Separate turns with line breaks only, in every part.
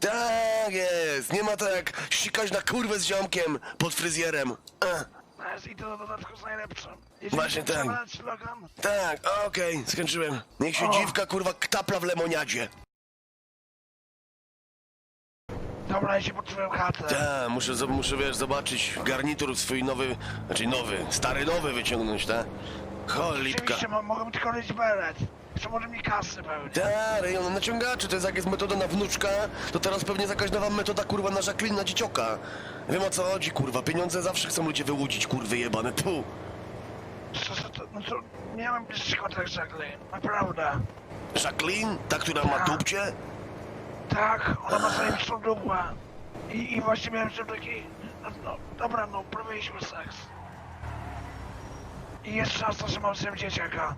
Tak jest, nie ma tak jak ścikać na kurwę z ziomkiem pod fryzjerem. E,
Jest i to na dodatku z najlepszym.
Właśnie tak.
Slogan?
tak, okej, skończyłem. Niech się
O.
dziwka kurwa ktapla w lemoniadzie.
Dobra, ja się poczułem chatę.
Tak, muszę, muszę wiesz, zobaczyć garnitur swój nowy, znaczy nowy, stary nowy wyciągnąć, tak? Cholipka.
Oczywiście, mo- mogę tylko mieć beret. Jeszcze może mi kasy pełnić.
Tak, rejon naciągaczy, to jest jak jest metoda na wnuczka, to teraz pewnie jest jakaś nowa metoda kurwa na Jacqueline, na dziecioka. Wiem o co chodzi, kurwa, pieniądze zawsze chcą ludzie wyłudzić, kurwy jebane, tu.
Co, co, to, no to miałem bliższy kontakt z Jacqueline. Naprawdę.
Jacqueline, ta, która ma dupcie?
Tak, ona ma zajebistą dupę. I, I właśnie miałem z taki... No, no dobra, no, uprawialiśmy seks. I jest szansa, że mam z dzieciaka.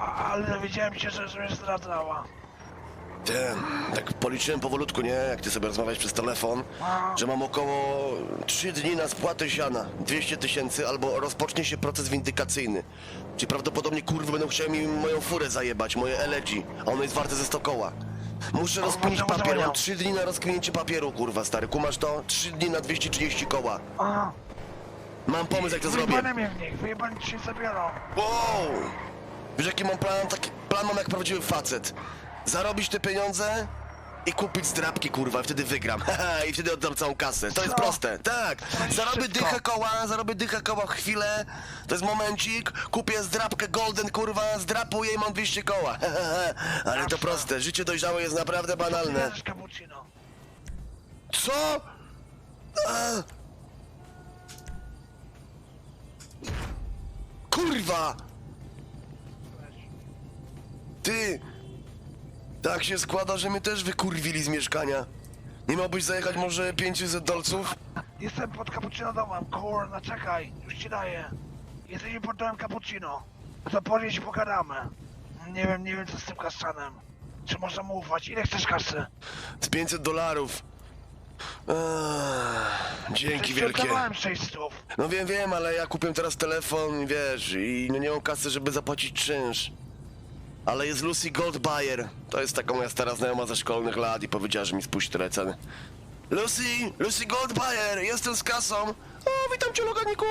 Ale dowiedziałem się, że, że mnie zdradzała.
Ten, tak policzyłem powolutku, nie? Jak ty sobie rozmawiałeś przez telefon, że mam około 3 dni na spłatę siana, 200 tysięcy, albo rozpocznie się proces windykacyjny. Czyli prawdopodobnie kurwy będą chciały mi moją furę zajebać, moje elegy, a ono jest warte ze 100 koła. Muszę rozkminić
może
papier, mam
mają.
3 dni na rozkminięcie papieru, kurwa stary, kumasz to? 3 dni na 230 koła.
A,
Mam pomysł jak to zrobię.
wyjebane mnie w nich, wyjebani ci się zabiorą.
Wow! Wiesz jaki mam plan? Taki plan mam jak prawdziwy facet. Zarobić te pieniądze i kupić zdrabki, kurwa, i wtedy wygram. I wtedy oddam całą kasę. To jest
Co?
proste. Tak. Zarobię
wszystko.
dychę koła, zarobię dychę koła w chwilę. To jest momencik. Kupię zdrabkę golden, kurwa, zdrapuję i mam 200 koła. Ale to proste. Życie dojrzałe jest naprawdę banalne.
Cappuccino.
Co? A. Kurwa! Ty! Tak się składa, że mnie też wykurwili z mieszkania. Nie miałbyś zajechać może 500 dolców?
Jestem pod cappuccino domem, kurna, czekaj, już ci daję. Jesteśmy pod domem cappuccino. To podjedź i pogadamy. Nie wiem, nie wiem co z tym kastanem. Czy można mu ufać? Ile chcesz kasy?
Z 500 dolarów. Eee, Dzięki wielkie.
Dawałem 600.
No wiem, wiem, ale ja kupiłem teraz telefon, wiesz, i no nie mam kasy, żeby zapłacić czynsz. Ale jest Lucy Goldbuyer. To jest taka moja stara znajoma ze szkolnych lat i powiedziała, że mi spuści tyle ceny. Lucy! Lucy Goldbuyer! Jestem z kasą! O, witam cię, loganiku!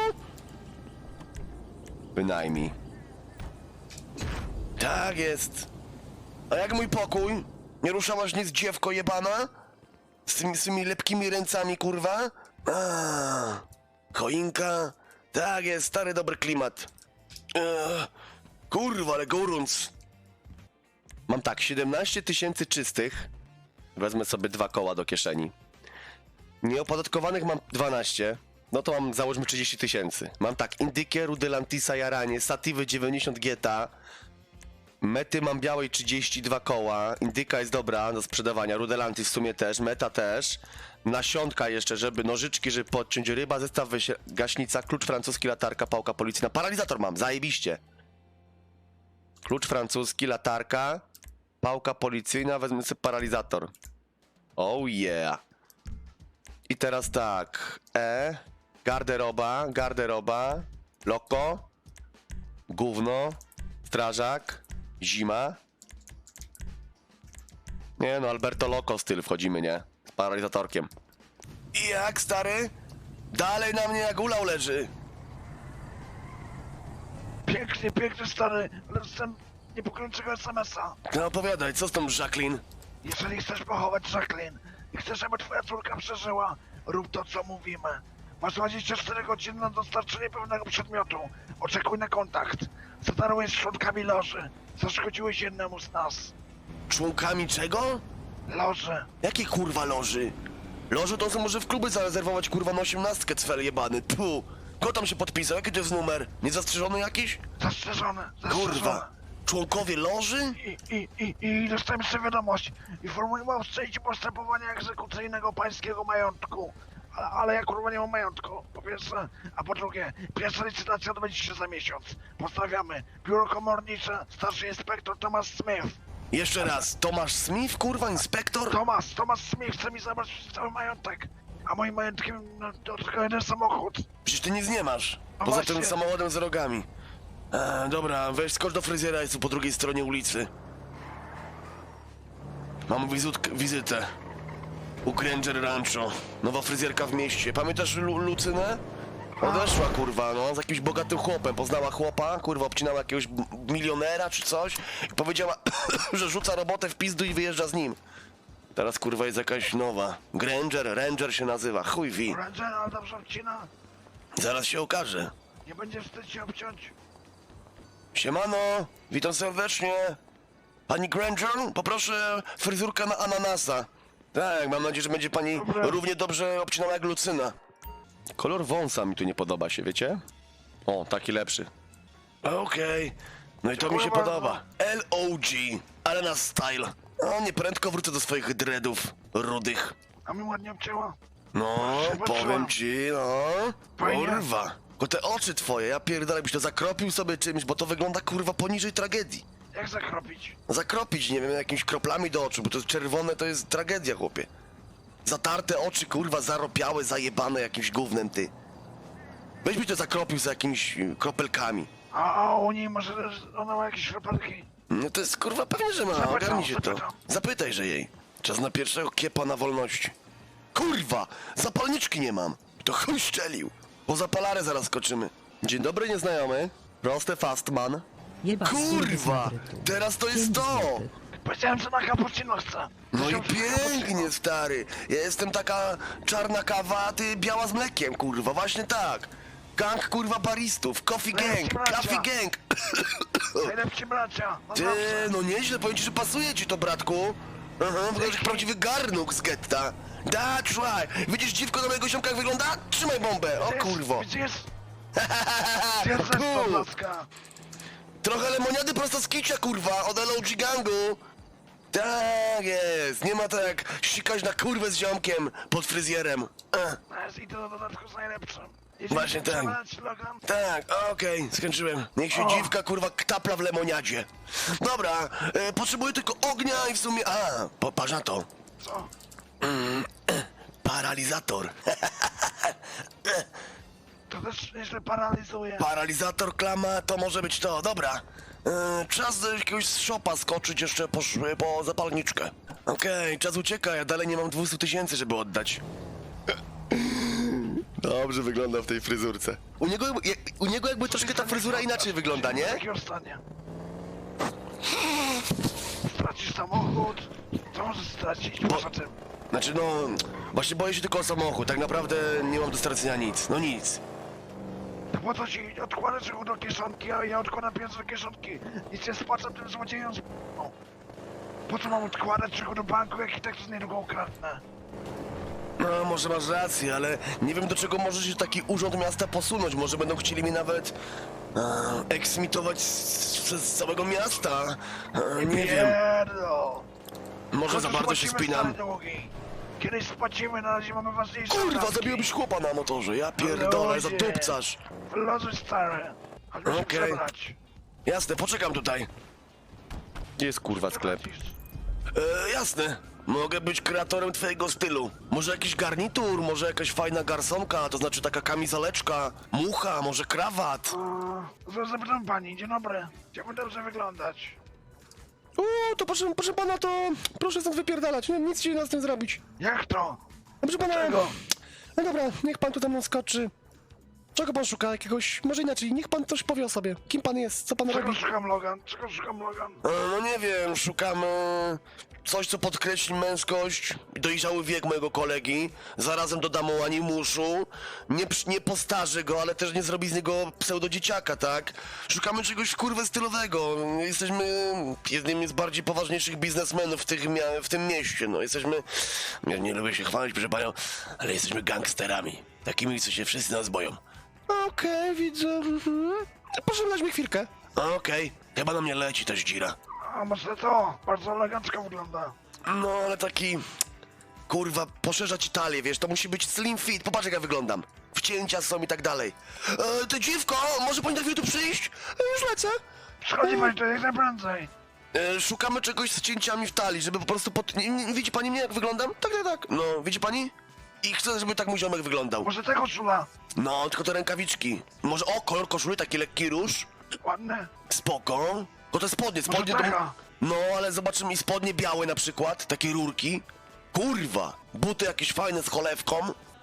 Bynajmniej. Tak jest. A jak mój pokój? Nie ruszałaś nic, dziewko jebana? Z tymi, z tymi lepkimi ręcami, kurwa? A, choinka? Tak jest, stary dobry klimat. Eee, kurwa, ale gorąc. Mam tak, 17 tysięcy czystych. Wezmę sobie dwa koła do kieszeni. Nieopodatkowanych mam 12. No to mam, załóżmy 30 tysięcy. Mam tak, Indykę, Rudelantisa, Jaranie, Sativy 90 Geta, Mety mam białej 32 koła, Indyka jest dobra do sprzedawania, Rudelantis w sumie też, Meta też, nasionka jeszcze, żeby nożyczki, żeby podciąć, ryba, zestaw gaśnica, klucz francuski, latarka, pałka policyjna, paralizator mam, zajebiście. Klucz francuski, latarka, pałka policyjna, wezmę sobie paralizator. Oh yeah. I teraz tak, E, garderoba, garderoba, loko, gówno, strażak, zima. Nie no, Alberto Loco styl wchodzimy, nie? Z paralizatorkiem. I jak, stary? Dalej na mnie jak ulał leży.
Pięknie, piękny stary, ale dostałem niepokojącego SMS-a.
No opowiadaj, co z tą Jacqueline?
Jeżeli chcesz pochować Jacqueline i chcesz, aby twoja córka przeżyła, rób to, co mówimy. Masz 24 godziny na dostarczenie pewnego przedmiotu. Oczekuj na kontakt. Zadarłeś z członkami loży. Zaszkodziłeś jednemu z nas.
Członkami czego?
Loży.
Jakie kurwa loży? Loże to są może w kluby zarezerwować kurwa na osiemnastkę cfel jebany, tu. Kto tam się podpisał? Jaki to jest numer? Niezastrzeżony jakiś?
Zastrzeżone. zastrzeżone.
Kurwa. Członkowie loży?
I, i, i, I dostałem sobie wiadomość. Informuję o wszczęciu postępowania egzekucyjnego pańskiego majątku. Ale, ale ja kurwa nie mam majątku, po pierwsze. A po drugie, pierwsza licytacja odbędzie się za miesiąc. Pozdrawiamy. Biuro komornicze, starszy inspektor Thomas Smith.
Jeszcze raz, Tomasz Smith, kurwa, inspektor?
Thomas, Thomas Smith chce mi zabrać cały majątek. A moim majątkiem no, to tylko jeden samochód.
Przecież ty nic nie masz.
No
Poza
właśnie.
tym samochodem z rogami. E, dobra, weź skocz do fryzjera, jest tu po drugiej stronie ulicy. Mam wizytę. u Granger Rancho. Nowa fryzjerka w mieście. Pamiętasz Lu Lucynę? Odeszła, kurwa, no, z jakimś bogatym chłopem. Poznała chłopa, kurwa, obcinała jakiegoś milionera czy coś i powiedziała, że rzuca robotę w pizdu i wyjeżdża z nim. Teraz, kurwa, jest jakaś nowa. Granger, Ranger się nazywa. Chuj wi.
Ranger, ale dobrze obcina.
Zaraz się okaże.
Nie będzie wstyd się obciąć.
Siemano, witam serdecznie. Pani Granger, poproszę fryzurkę na ananasa. Tak, mam nadzieję, że będzie pani
Dobra.
równie dobrze obcinała jak Lucyna. Kolor wąsa mi tu nie podoba się, wiecie? O, taki lepszy. Okej, no i to mi się
Dziękuję
podoba. LOG, ale na style. O, nie prędko wrócę do swoich dreadów rudych.
A mi ładnie obcięła.
No,
Zobaczyłam.
powiem ci, no.
Fajnie.
Kurwa. Tylko te oczy twoje, ja pierdolę, byś to zakropił sobie czymś, bo to wygląda kurwa poniżej tragedii.
Jak zakropić?
Zakropić, nie wiem, jakimiś kroplami do oczu, bo to jest czerwone, to jest tragedia, chłopie. Zatarte oczy, kurwa, zaropiałe, zajebane jakimś gównem, ty. Weź mi to zakropił z jakimiś y, kropelkami.
A, a u niej może ona ma jakieś kropelki?
No to jest, kurwa, pewnie, że ma,
Zapytam,
ogarnij się to.
zapytam.
Zapytaj, że jej. Czas na pierwszego kiepa na wolności. Kurwa, zapalniczki nie mam. To chuj szczelił. Po zapalarę zaraz skoczymy. Dzień dobry, nieznajomy. Prosty fastman.
Jeba,
Kurwa, teraz to jest to.
Powiedziałem, że na cappuccino chcę.
No i pięknie, stary. Ja jestem taka czarna kawa, a ty biała z mlekiem, kurwa. Właśnie tak. Gang, kurwa, baristów. Coffee gang,
bracia.
coffee gang.
Najlepsi bracia. No
Ty,
zawsze.
no nieźle, powiem ci, że pasuje ci to, bratku. Aha, wyglądasz jak prawdziwy garnuk z getta. That's right. Widzisz dziwko na mojego ziomka jak wygląda? Trzymaj bombę, o kurwo.
Widzisz?
Cool. Trochę lemoniady prosto z kicia, kurwa, od LOG gangu. Tak jest, nie ma to jak sikać na kurwę z ziomkiem pod fryzjerem. Eh.
I to do dodatku z najlepszym.
Właśnie tak.
przebrać, Logan?
Tak, okej, skończyłem. Niech się dziwka kurwa ktapla w lemoniadzie. Dobra, e, potrzebuję tylko ognia i w sumie... A, popatrz na to.
Co?
Paralizator.
To też nieźle paralizuje.
Paralizator, klama, to może być to. Dobra. E, czas do jakiegoś szopa skoczyć jeszcze po, sz- po zapalniczkę. Okej, czas ucieka, ja dalej nie mam 200 tysięcy, żeby oddać. Dobrze wygląda w tej fryzurce. U niego, u niego jakby troszkę ta fryzura inaczej wygląda, nie?
Jakiego stanie? Stracisz samochód? Co możesz stracić poza tym?
Znaczy no, właśnie boję się tylko o samochód, tak naprawdę nie mam do stracenia nic, no nic.
To po co ci odkładasz go do kieszonki, a ja odkładam pieniądze do kieszonki? Nic nie spłacam tym złodziejom z... No. Po co mam odkładać czego do banku, jak i tak to niedługo ukradnę?
No, może masz rację, ale nie wiem do czego może się taki urząd miasta posunąć, może będą chcieli mi nawet e, eksmitować z, przez całego miasta, e, nie wiem,
Pierdo!
może za bardzo się spinam.
Kiedyś spłacimy, na razie mamy ważniejsze
Kurwa, zabiłbyś chłopa na motorze, ja pierdolę,
Ludzie.
zadupcasz.
Wylozuj stary. Chodźmy się
Okej.
przebrać.
Jasne, poczekam tutaj. Gdzie jest kurwa sklep? E, jasne. Mogę być kreatorem twojego stylu. Może jakiś garnitur, może jakaś fajna garsonka, to znaczy taka kamizeleczka, mucha, może krawat.
Zaraz zapytam pani, dzień dobry. Chciałbym dobrze wyglądać.
O, to proszę, proszę pana, to proszę stąd wypierdalać, nie, nic się na z tym zrobić.
Jak to?
No, Proszę pana,
Czego?
no dobra, niech pan tu tam skoczy. Czego pan szuka? Jakiegoś, może inaczej, niech pan coś powie o sobie. Kim pan jest, co pan
Czego
robi?
szukam Logan? Czego szukam Logan?
No nie wiem, szukamy coś, co podkreśli męskość, dojrzały wiek mojego kolegi. Zarazem dodam mu animuszu. Nie, przy- nie postarzy go, ale też nie zrobi z niego pseudodzieciaka, tak? Szukamy czegoś kurwę stylowego. Jesteśmy jednym z bardziej poważniejszych biznesmenów w, tych mia- w tym mieście. No, jesteśmy. Nie, nie lubię się chwalić, proszę panią, ale jesteśmy gangsterami. Takimi, co się wszyscy nas boją. Okej, widzę. Mhm. Proszę dać mi chwilkę. Okej, chyba na mnie leci ta dzira.
A może to? Bardzo elegancko wygląda.
No, ale taki... Kurwa, poszerza ci talię, wiesz, to musi być slim fit. Popatrz, jak ja wyglądam. Wcięcia są i tak dalej. E, ty dziwko, może pani na chwilę tu przyjść? E, już lecę.
Przychodzi pani to jak najprędzej.
E, szukamy czegoś z cięciami w talii, żeby po prostu pod... Nie, nie, widzi pani mnie, jak wyglądam? Tak, tak, tak. No, widzi pani? I chcę, żeby tak mój ziomek wyglądał.
Może tego czula?
No, tylko te rękawiczki. Może, o, kolor koszuli, taki lekki róż.
Ładne.
Spoko. To te spodnie, spodnie to... No, ale zobaczymy i spodnie białe na przykład, takie rurki. Kurwa! Buty jakieś fajne z cholewką.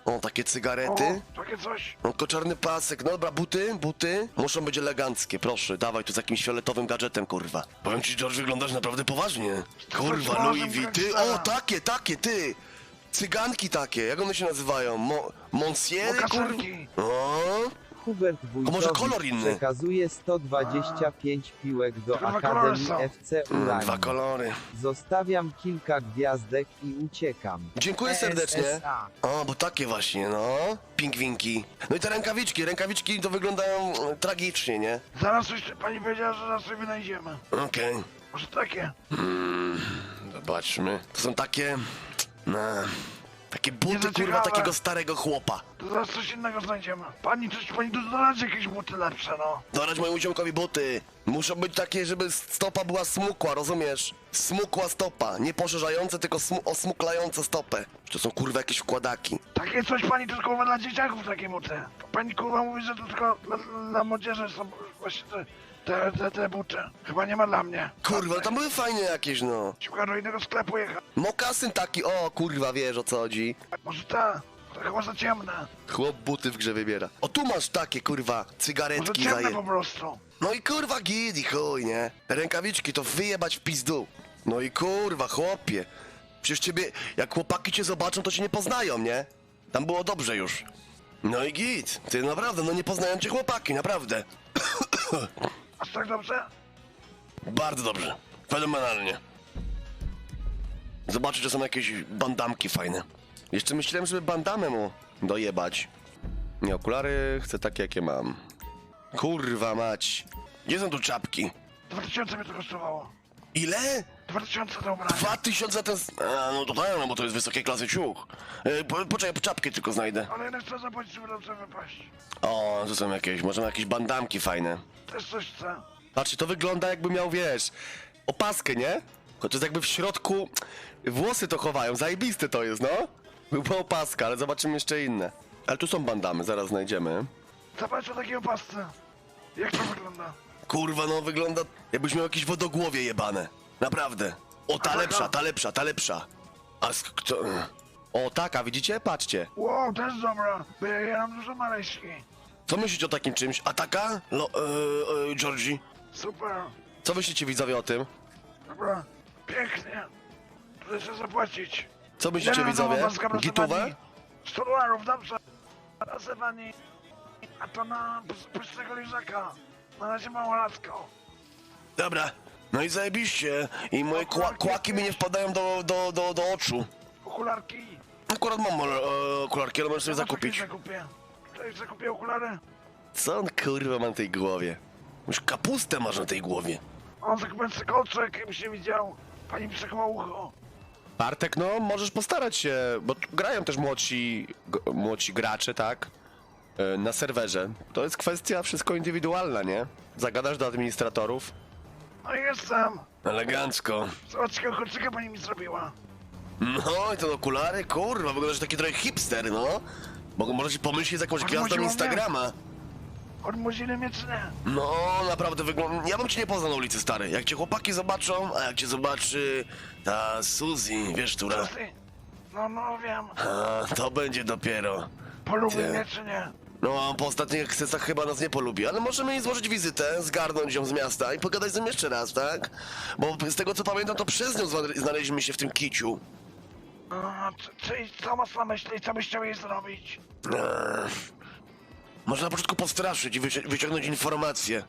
O, takie cygarety.
O, takie coś.
No, tylko czarny pasek. No dobra, buty, buty. Muszą być eleganckie, proszę. Dawaj tu z jakimś fioletowym gadżetem, kurwa. Powiem ci, George, wyglądasz naprawdę poważnie. Kurwa, Louis V, ty. O, takie, takie, ty. Cyganki takie, jak one się nazywają? Mo Monsiery?
Mokaserki.
O,
Hubert
może
Wójtowicz
kolor inny?
przekazuje 125 piłek do
kolory
Akademii
są.
FC
mm, dwa kolory.
Zostawiam kilka gwiazdek i uciekam.
Dziękuję serdecznie.
SSA.
O, bo takie właśnie, no. Pingwinki. No i te rękawiczki, rękawiczki to wyglądają e, tragicznie, nie?
Zaraz coś, pani powiedziała, że zaraz sobie wynajdziemy.
Okej.
Może takie?
Zobaczmy. To są takie. No, takie buty, kurwa, takiego starego chłopa.
To zaraz coś innego znajdziemy. Pani coś, pani tu doradzi jakieś buty lepsze, no.
Dorać mojemu ziomkowi buty. Muszą być takie, żeby stopa była smukła, rozumiesz? Smukła stopa. Nie poszerzające, tylko smu osmuklające stopę. To są kurwa jakieś wkładaki.
Takie coś pani to kurwa dla dzieciaków takie buty. Pani kurwa mówi, że to tylko dla, dla młodzieży są właśnie te, te, te, te buty. Chyba nie ma dla mnie.
Kurwa, tam były fajne jakieś, no.
Szukam do innego sklepu jechać.
Mokasyn taki, o kurwa, wiesz o co chodzi.
Może ta? To chyba za ciemne.
Chłop buty w grze wybiera. O, tu masz takie, kurwa,
Może
cygaretki
ciemne
zaje...
po prostu.
No i kurwa gid i chuj, nie? Rękawiczki to wyjebać w pizdu. No i kurwa, chłopie. Przecież ciebie, jak chłopaki cię zobaczą, to cię nie poznają, nie? Tam było dobrze już. No i git. Ty naprawdę, no nie poznają cię chłopaki, naprawdę.
Aż tak dobrze?
Bardzo dobrze. Fenomenalnie. Zobaczę, czy są jakieś bandamki fajne. Jeszcze myślałem, żeby bandamę mu dojebać. Nie, okulary chcę takie, jakie mam. Kurwa mać. Gdzie są tu czapki?
2000 mnie to kosztowało.
Ile?
2000 to ubranie.
Dwa tysiące za ten... A, no to tak, no bo to jest wysokiej klasy ciuch. E, po, poczekaj, czapkę tylko znajdę.
Ale jednak chcę zapłacić, żeby dobrze wypaść.
O, tu są jakieś, może jakieś bandamki fajne.
Też coś chcę.
Patrzcie, to wygląda jakby miał, wiesz, opaskę, nie? To jest jakby w środku... Włosy to chowają, zajebiste to jest, no. Była opaska, ale zobaczymy jeszcze inne. Ale tu są bandamy, zaraz znajdziemy.
Zobacz o takiej opasce. Jak to wygląda?
Kurwa, no wygląda jakbyś miał jakieś wodogłowie jebane. Naprawdę. O, ta lepsza, ta lepsza, ta lepsza. A kto... O, taka, widzicie? Patrzcie.
Wow, też dobra. Bo ja, mam dużo maryśki.
Co myślicie o takim czymś? A taka? Lo, e, e, Georgie?
Super.
Co myślicie widzowie o tym?
Dobra. Pięknie. Chcę zapłacić.
Co myślicie widzowie?
proszę pani? 100 dolarów, dobrze. Proszę pani. A to na pus- pustego liżaka. Na razie małolatko.
Dobra. No i zajebiście. I moje kła, kłaki mi nie wpadają do, do, do, do oczu.
Okularki.
Akurat mam e, okularki, ale możesz sobie
Zobacz,
zakupić.
zakupię. Tutaj zakupię okulary.
Co on kurwa ma na tej głowie? Już kapustę masz na tej głowie.
On zakupił sobie kolczek, jakbyś nie widział. Pani mi przekła ucho.
Bartek, no możesz postarać się, bo tu grają też młodsi, g- młodzi gracze, tak? E, Na serwerze. To jest kwestia wszystko indywidualna, nie? Zagadasz do administratorów.
No jestem.
Elegancko.
Zobacz, jakiego kolczyka pani mi zrobiła.
No i te okulary, kurwa, wyglądasz taki trochę hipster, no. Bo możecie pomyśleć z jakąś gwiazdą. Instagrama.
Odmłozili mnie czy nie?
No, naprawdę wygląda... Ja bym cię nie poznał na ulicy, stary. Jak cię chłopaki zobaczą, a jak cię zobaczy ta Suzy, wiesz, która...
Ty? No, no wiem.
A, to będzie dopiero.
Polubi
Nie.
mnie czy nie?
No, po ostatnich sesjach chyba nas nie polubi, ale możemy jej złożyć wizytę, zgarnąć ją z miasta i pogadać z nią jeszcze raz, tak? Bo z tego co pamiętam, to przez nią zna- znaleźliśmy się w tym kiciu.
A, czy, czy, co masz na myśli? Co byś chciał jej zrobić?
Eee, Można na początku postraszyć i wyci- wyciągnąć informacje.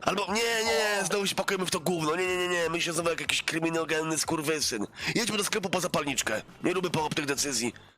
Albo nie, nie, nie, znowu się pakujemy w to gówno. Nie, nie, nie, nie, my się znowu jak jakiś kryminogenny skurwysyn. Jedźmy do sklepu po zapalniczkę. Nie lubię pochopnych decyzji.